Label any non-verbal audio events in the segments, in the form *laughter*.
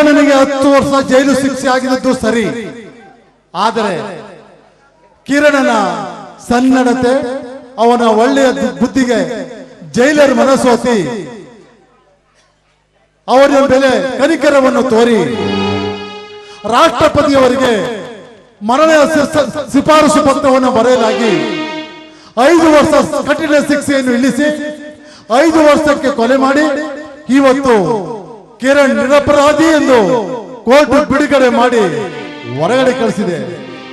ಕಿರಣನಿಗೆ ಹತ್ತು ವರ್ಷ ಜೈಲು ಶಿಕ್ಷೆ ಆಗಿದ್ದು ಸರಿ. ಆದರೆ ಕಿರಣನ ಸನ್ನಡತೆ, ಅವನ ಒಳ್ಳೆಯ ಬುದ್ಧಿಗೆ ಜೈಲರ್ ಮನಸೋತಿ. ಅವರ ಮೇಲೆ ಕನಿಕರವನ್ನು ತೋರಿ. ರಾಷ್ಟ್ರಪತಿಯವರಿಗೆ ಮರಣ ಶಿಫಾರಸು ಪತ್ರವನ್ನು ಬರೆಯಲಾಗಿ ಐದು ವರ್ಷ ಕಠಿಣ ಶಿಕ್ಷೆಯನ್ನು ಇಳಿಸಿ ಐದು ವರ್ಷಕ್ಕೆ ಕೊಲೆ ಮಾಡಿ ಇವತ್ತು ಕಿರಣ್ ನಿರಪರಾಧಿ ಎಂದು ಕೋರ್ಟ್ ಬಿಡುಗಡೆ ಮಾಡಿ ಹೊರಗಡೆ ಕಳಿಸಿದೆ.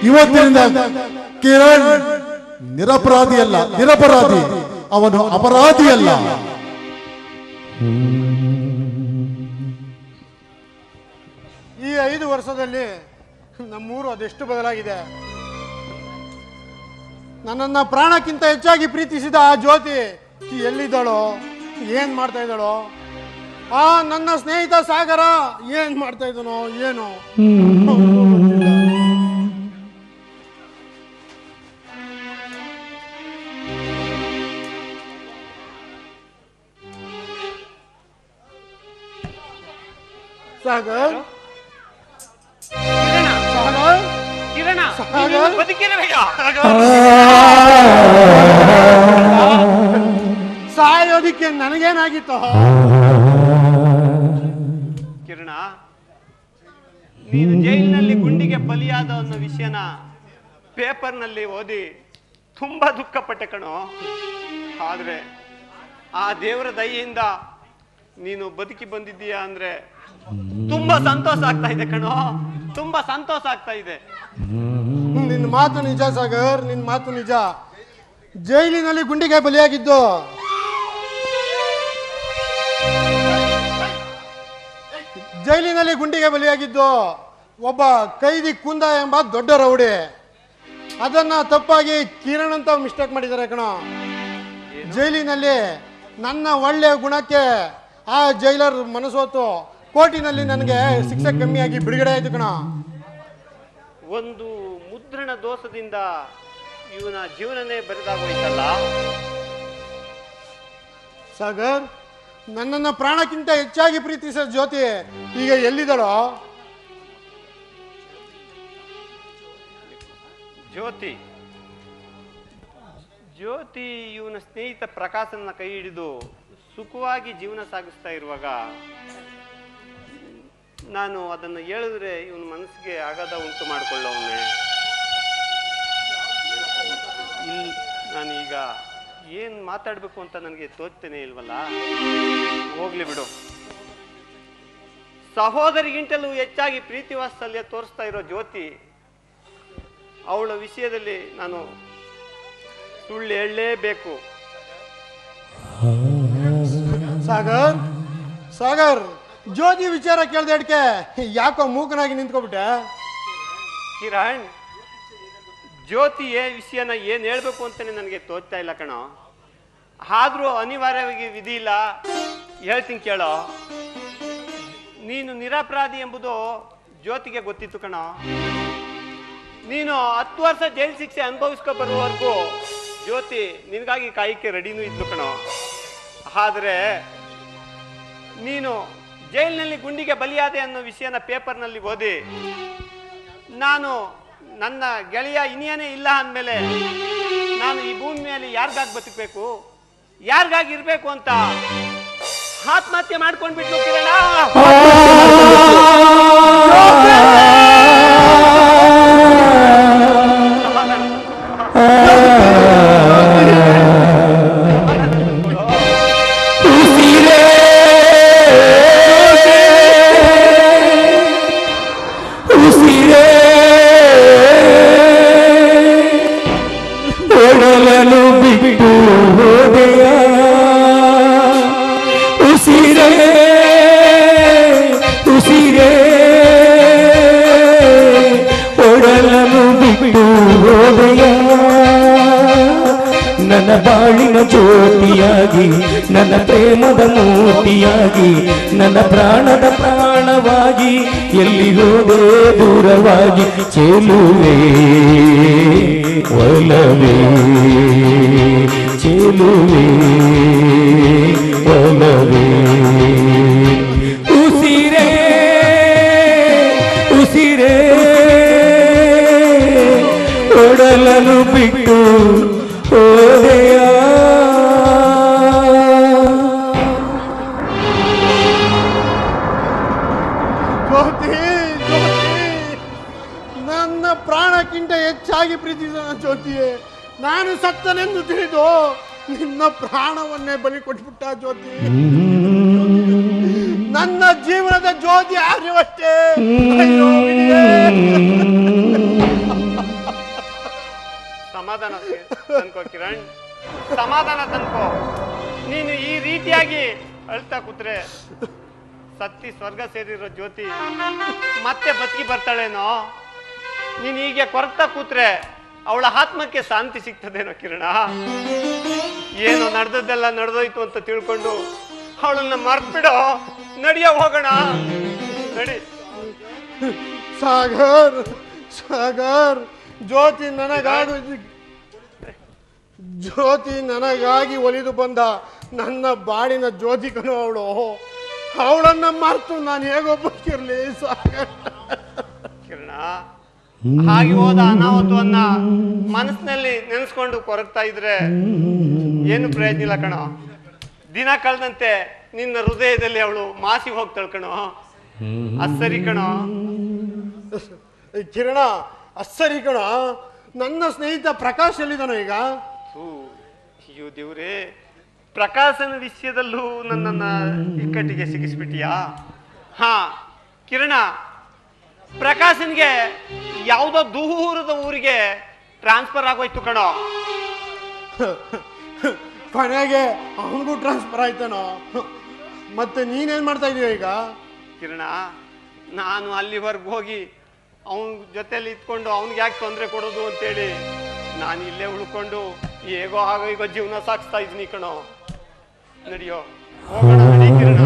ಇವತ್ತಿನಿಂದ ಕಿರಣ್ ನಿರಪರಾಧಿ ಅಲ್ಲ ನಿರಪರಾಧಿ, ಅವನು ಅಪರಾಧಿ ಅಲ್ಲ ಈ ಐದು ವರ್ಷದಲ್ಲಿ ನಮ್ಮೂರು ಅದೆಷ್ಟು ಬದಲಾಗಿದೆ? ನನ್ನನ್ನ ಪ್ರಾಣಕ್ಕಿಂತ ಹೆಚ್ಚಾಗಿ ಪ್ರೀತಿಸಿದ ಆ ಜ್ಯೋತಿ ಎಲ್ಲಿದ್ದಾಳೋ, ಏನ್ ಮಾಡ್ತಾ ಇದ್ದಾಳೋ ಆ ನನ್ನ ಸ್ನೇಹಿತ ಸಾಗರ ಏನ್ ಮಾಡ್ತಾ ಇದನೋ ಏನು. ಸಾಗರ್? ಸಾಗರ್? ಕಿರಣ ಸಾಗರ್? ಸಾಯೋದಿಕ್ಕೆ ನನಗೇನಾಗಿತ್ತು? ನೀನು ಜೈಲಿನಲ್ಲಿ ಗುಂಡಿಗೆ ಬಲಿಯಾದ ಅನ್ನೋ ವಿಷಯನ ಪೇಪರ್ನಲ್ಲಿ ಓದಿ ತುಂಬಾ ದುಃಖಪಟ್ಟೆ ಕಣೋ. ಆದ್ರೆ ಆ ದೇವರ ದಯೆಯಿಂದ ನೀನು ಬದುಕಿ ಬಂದಿದ್ದೀಯಾ ಅಂದ್ರೆ ತುಂಬಾ ಸಂತೋಷ ಆಗ್ತಾ ಇದೆ ಕಣೋ. ತುಂಬಾ ಸಂತೋಷ ಆಗ್ತಾ ಇದೆ. ನಿನ್ನ ಮಾತು ನಿಜ ಸಾಗರ್ ನಿನ್ನ ಮಾತು ನಿಜ. ಜೈಲಿನಲ್ಲಿ ಗುಂಡಿಗೆ ಬಲಿಯಾಗಿದ್ದು ಜೈಲಿನಲ್ಲಿ ಗುಂಡಿಗೆ ಬಲಿಯಾಗಿದ್ದು ಒಬ್ಬ ಕೈದಿ ಕುಂದ ಎಂಬ ದೊಡ್ಡ ರೌಡಿ. ಅದನ್ನ ತಪ್ಪಾಗಿ ಕಿರಣ್ ಅಂತ ಮಿಸ್ಟೇಕ್ ಮಾಡಿದ್ದಾರೆ ಕಣ. ಜೈಲಿನಲ್ಲಿ ನನ್ನ ಒಳ್ಳೆಯ ಗುಣಕ್ಕೆ ಆ ಜೈಲರ್ ಮನಸೋತು ಕೋರ್ಟಿನಲ್ಲಿ ನನಗೆ ಶಿಕ್ಷೆ ಕಮ್ಮಿಯಾಗಿ ಬಿಡುಗಡೆ ಆಯ್ತು ಕಣ. ಒಂದು ಮುದ್ರಣ ದೋಷದಿಂದ ಇವನ ಜೀವನನೇ ಬರೆದಾಗೋಯ್ತಲ್ಲ? ಸಾಗರ್ ನನ್ನನ್ನು ಪ್ರಾಣಕ್ಕಿಂತ ಹೆಚ್ಚಾಗಿ ಪ್ರೀತಿಸೋ ಜ್ಯೋತಿ ಈಗ ಎಲ್ಲಿದ್ದಾಳೋ? ಜ್ಯೋತಿ. ಜ್ಯೋತಿ ಇವನ ಸ್ನೇಹಿತ ಪ್ರಕಾಶನ ಕೈ ಹಿಡಿದು ಸುಖವಾಗಿ ಜೀವನ ಸಾಗಿಸ್ತಾ ಇರುವಾಗ ನಾನು ಅದನ್ನು ಹೇಳಿದ್ರೆ ಇವನ ಮನಸ್ಸಿಗೆ ಆಘಾತ ಉಂಟು ಮಾಡಿಕೊಳ್ಳೋವನ್ನೇ. ನಾನು ಈಗ ಏನು ಮಾತಾಡಬೇಕು ಅಂತ ನನಗೆ ತೋಚ್ತೇನೆ ಇಲ್ವಲ್ಲ? ಹೋಗ್ಲಿ ಬಿಡು. ಸಹೋದರಿಗಿಂತಲೂ ಹೆಚ್ಚಾಗಿ ಪ್ರೀತಿ ವಾತ್ಸಲ್ಯ ತೋರಿಸ್ತಾ ಇರೋ ಜ್ಯೋತಿ ಅವಳ ವಿಷಯದಲ್ಲಿ ನಾನು ಸುಳ್ಳು ಹೇಳಲೇಬೇಕು. ಸಾಗರ್ ಸಾಗರ್ ಜ್ಯೋತಿ ವಿಚಾರ ಕೇಳ್ದೆಡ್ಕೆ ಯಾಕೋ ಮೂಕನಾಗಿ ನಿಂತ್ಕೊಬಿಟ್ಟೆ? ಕಿರಣ್ ಜ್ಯೋತಿ ವಿಷಯನ ಏನು ಹೇಳಬೇಕು ಅಂತಲೇ ನನಗೆ ತೋಚ್ತಾ ಇಲ್ಲ ಕಣೋ. ಆದರೂ ಅನಿವಾರ್ಯವಾಗಿ ವಿಧಿ ಇಲ್ಲ. ಹೇಳ್ತೀನಿ ಕೇಳೋ. ನೀನು ನಿರಪರಾಧಿ ಎಂಬುದು ಜ್ಯೋತಿಗೆ ಗೊತ್ತಿತ್ತು ಕಣೋ. ನೀನು ಹತ್ತು ವರ್ಷ ಜೈಲು ಶಿಕ್ಷೆ ಅನುಭವಿಸ್ಕೊ ಬರುವವರೆಗೂ ಜ್ಯೋತಿ ನಿನಗಾಗಿ ಕಾಯಕ್ಕೆ ರೆಡಿನೂ ಇತ್ತು ಕಣೋ. ಆದರೆ ನೀನು ಜೈಲಿನಲ್ಲಿ ಗುಂಡಿಗೆ ಬಲಿಯಾದೆ ಅನ್ನೋ ವಿಷಯನ ಪೇಪರ್ನಲ್ಲಿ ಓದಿ, ನಾನು ನನ್ನ ಗೆಳೆಯ ಇನಿಯನೇ ಇಲ್ಲ ಅಂದಮೇಲೆ ನಾನು ಈ ಭೂಮಿ ಮೇಲೆ ಯಾರಿಗಾಗಿ ಬದುಕಬೇಕು? ಯಾರಿಗಾಗಿ ಇರಬೇಕು ಅಂತ ಆತ್ಮಹತ್ಯೆ ಮಾಡ್ಕೊಂಡ್ಬಿಟ್ಟು ಕಿರಣ. ಬಿಟ್ಟು ಹೋದೆಯ ಉಸಿರೇ ಉಸಿರೇ ಒಡಲನು ಬಿಟ್ಟು ಹೋದೆಯ ನನ್ನ ಬಾಳಿನ ಜ್ಯೋತಿಯಾಗಿ ನನ್ನ ಪ್ರೇಮದ ಮೂರ್ತಿಯಾಗಿ ನನ್ನ ಪ್ರಾಣದ ಪ್ರಾಣವಾಗಿ ಎಲ್ಲಿ ಹೋದೆ ಒಲವಾಗಿ ಚೆಲುವೆ ಒಲವೇ ಚೆಲುವೆ ಒಲವೇ ಉಸಿರೇ ಉಸಿರೇ ಒಡಲಲು ಬಿಟ್ಟು ಓದೆಯ Oh, dear. ಪ್ರಾಣಕ್ಕಿಂತ ಹೆಚ್ಚಾಗಿ ಪ್ರೀತಿಸಿದ ಜ್ಯೋತಿಯೇ, ನಾನು ಸತ್ತನೆಂದು ತಿಳಿದು ನಿನ್ನ ಪ್ರಾಣವನ್ನೇ ಬಲಿ ಕೊಟ್ಬಿಟ್ಟ ಜ್ಯೋತಿ. ನನ್ನ ಜೀವನದ ಜ್ಯೋತಿ ಆರ್ಯವಷ್ಟೇ. ಸಮಾಧಾನ ತನ್ಕೋ, ಕಿರಣ್. ಸಮಾಧಾನ ತನ್ಕೋ. ನೀನು ಈ ರೀತಿಯಾಗಿ ಅಳ್ತಾ ಕೂತ್ರೆ ಸತ್ತಿ ಸ್ವರ್ಗ ಸೇರಿರೋ ಜ್ಯೋತಿ ಮತ್ತೆ ಬದುಕಿ ಬರ್ತಾಳೇನೋ? ನೀನು ಹೀಗೆ ಕೊರ್ತಾ ಕೂತ್ರೆ ಅವಳ ಆತ್ಮಕ್ಕೆ ಶಾಂತಿ ಸಿಗ್ತದೇನೋ ಕಿರಣ? ಏನು ನಡೆದದ್ದೆಲ್ಲ ನಡೆದೋಯ್ತು ಅಂತ ತಿಳ್ಕೊಂಡು ಅವಳನ್ನ ಮರ್ತ್ಬಿಡೋ. ನಡಿಯ ಹೋಗೋಣ. ನಡಿ. ಸಾಗರ್ ಸಾಗರ್ ಜ್ಯೋತಿ ನನಗಾಡು ಜ್ಯೋತಿ ನನಗಾಗಿ ಒಲಿದು ಬಂದ ನನ್ನ ಬಾಳಿನ ಜ್ಯೋತಿಗನು ಅವಳು. ಅವಳನ್ನ ಮರ್ತು ನಾನು ಹೇಗೊಬ್ಬಕ್ಕಿರ್ಲಿ ಸಾಗರ್? ಕಿರಣ ಹಾಗೆ ಹೋದ ಅನಾಹುತವನ್ನ ಮನಸ್ಸಿನಲ್ಲಿ ನೆನೆಸ್ಕೊಂಡು ಕೊರಗ್ತಾ ಇದ್ರೆ ಏನು ಪ್ರಯೋಜನ ಇಲ್ಲ ಕಣೋ. ದಿನ ಕಳೆದಂತೆ ನಿನ್ನ ಹೃದಯದಲ್ಲಿ ಅವಳು ಮಾಸಿ ಹೋಗ್ತಾಳ ಕಣೋ. ಅಸ್ಸರಿ ಕಣೋ. ಕಿರಣ ಅಸ್ಸರಿ ಕಣ. ನನ್ನ ಸ್ನೇಹಿತ ಪ್ರಕಾಶ್ ಎಲ್ಲಿದ್ದಾನ ಈಗ? ಅಯ್ಯೋ ದೇವ್ರೇ. ಪ್ರಕಾಶನ ವಿಷಯದಲ್ಲೂ ನನ್ನನ್ನ ಇಕ್ಕಟ್ಟಿಗೆ ಸಿಗಿಸ್ಬಿಟ್ಟಿಯಾ? ಹಾ ಕಿರಣ. ಪ್ರಕಾಶನ್ಗೆ ಯಾವುದೋ ದೂರದ ಊರಿಗೆ ಟ್ರಾನ್ಸ್ಫರ್ ಆಗೋಯ್ತು ಕಣೋ. *laughs* ಕೊನೆಗೆ ಅವನಿಗೂ ಟ್ರಾನ್ಸ್ಫರ್ ಆಯ್ತಾನೋ ಮತ್ತೆ ನೀನೇನ್ ಮಾಡ್ತಾ ಇದೀಯ ಈಗ? ಕಿರಣ ನಾನು ಅಲ್ಲಿವರೆಗೂ ಹೋಗಿ ಅವನ ಜೊತೆಲಿ ಇದ್ಕೊಂಡು ಅವ್ನಿಗೆ ಯಾಕೆ ತೊಂದರೆ ಕೊಡೋದು ಅಂತೇಳಿ ನಾನು ಇಲ್ಲೇ ಉಳ್ಕೊಂಡು ಹೇಗೋ ಹಾಗೋ ಈಗ ಜೀವನ ಸಾಗಿಸ್ತಾ ಇದ್ದೀನಿ ಕಣೋ. ನಡಿಯೋ ಹೋಗೋಣ ನಡಿ ಕಿರಣ.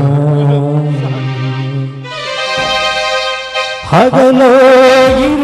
ಹಗಲೋ ಇರು